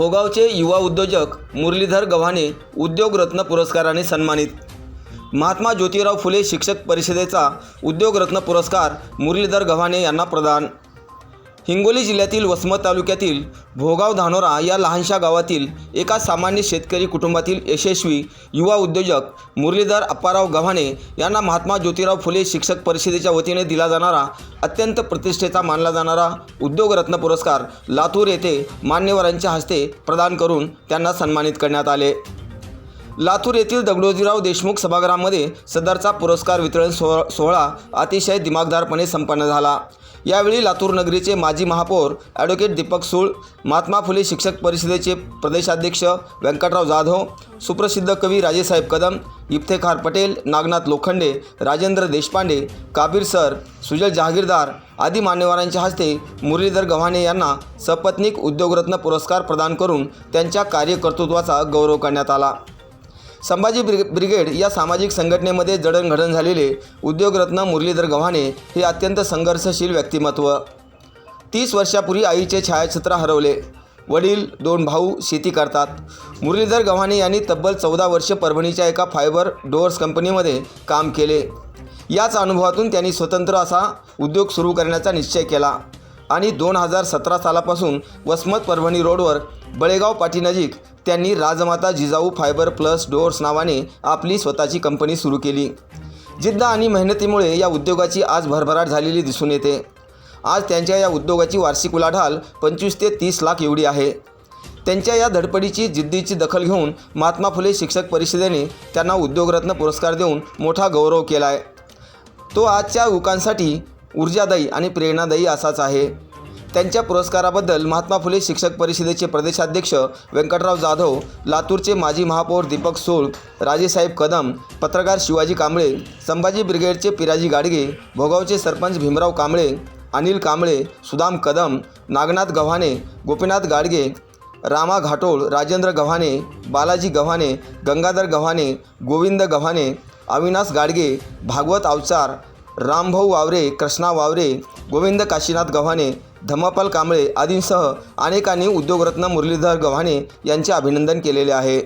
भोगावचे युवा उद्योजक मुरलीधर गव्हाणे उद्योगरत्न पुरस्काराने सन्मानित. महात्मा ज्योतिराव फुले शिक्षक परिषदेचा उद्योगरत्न पुरस्कार मुरलीधर गव्हाणे यांना प्रदान. हिंगोली जिल्ह्यातील वसमत तालुक्यातील भोगाव धानोरा या लहानशा गावातील एका सामान्य शेतकरी कुटुंबातील यशस्वी युवा उद्योजक मुरलीधर अप्पाराव गव्हाणे यांना महात्मा ज्योतिराव फुले शिक्षक परिषदेच्या वतीने दिला जाणारा अत्यंत प्रतिष्ठेचा मानला जाणारा उद्योगरत्न पुरस्कार लातूर येथे मान्यवरांच्या हस्ते प्रदान करून त्यांना सन्मानित करण्यात आले. लातूर येथील दगडोजीराव देशमुख सभागृहामध्ये सदरचा पुरस्कार वितरण सोह सोहळा अतिशय दिमागदारपणे संपन्न झाला. यावेळी लातूर नगरीचे माजी महापौर ॲडव्होकेट दीपक सूळ महात्मा फुले शिक्षक परिषदेचे प्रदेशाध्यक्ष व्यंकटराव जाधव सुप्रसिद्ध कवी राजेसाहेब कदम इफ्तेखार पटेल नागनाथ लोखंडे राजेंद्र देशपांडे काबीर सर सुजल जहागीरदार आदी मान्यवरांच्या हस्ते मुरलीधर गव्हाणे यांना सपत्निक उद्योगरत्न पुरस्कार प्रदान करून त्यांच्या कार्यकर्तृत्वाचा गौरव करण्यात आला. संभाजी ब्रि ब्रिगेड या सामाजिक संघटनेमध्ये जडणघडण झालेले उद्योगरत्न मुरलीधर गव्हाणे हे अत्यंत संघर्षशील व्यक्तिमत्व. तीस वर्षापूर्वी आईचे छायाचित्र हरवले. वडील दोन भाऊ शेती करतात. मुरलीधर गव्हाणे यांनी तब्बल चौदा वर्ष परभणीच्या एका फायबर डोअर्स कंपनीमध्ये काम केले. याच अनुभवातून त्यांनी स्वतंत्र असा उद्योग सुरू करण्याचा निश्चय केला आणि दोन हजार सतरा सालापासून वसमत परभणी रोडवर बळेगाव पाटीनजीक त्यांनी Rajmata Jijau fibre plus doors नावाने आपली स्वतःची कंपनी सुरू केली. जिद्द आणि मेहनतीमुळे या उद्योगाची आज भरभराट झालेली दिसून येते. आज त्यांच्या या उद्योगाची वार्षिक उलाढाल पंचवीस ते तीस लाख एवढी आहे. त्यांच्या या धडपडीची जिद्दीची दखल घेऊन महात्मा फुले शिक्षक परिषदेने त्यांना उद्योगरत्न पुरस्कार देऊन मोठा गौरव केला आहे तो आजच्या युवकांसाठी ऊर्जादायी आणि प्रेरणादायी असाच आहे. त्यांच्या पुरस्काराबद्दल महात्मा फुले शिक्षक परिषदेचे प्रदेशाध्यक्ष व्यंकटराव जाधव लातूरचे माजी महापौर दीपक सोळ राजेसाहेब कदम पत्रकार शिवाजी कांबळे संभाजी ब्रिगेडचे पिराजी गाडगे भोगावचे सरपंच भीमराव कांबळे अनिल कांबळे सुदाम कदम नागनाथ गव्हाणे गोपीनाथ गाडगे रामा घाटोळ राजेंद्र गव्हाणे बालाजी गव्हाणे गंगाधर गव्हाणे गोविंद गव्हाणे अविनाश गाडगे भागवत अवचार रामभाऊ वावरे कृष्णा वावरे गोविंद काशीनाथ गव्हाणे धम्मपाल कांबळे आदींसह अनेकांनी उद्योगरत्न मुरलीधर गव्हाणे यांचे अभिनंदन केलेले आहे.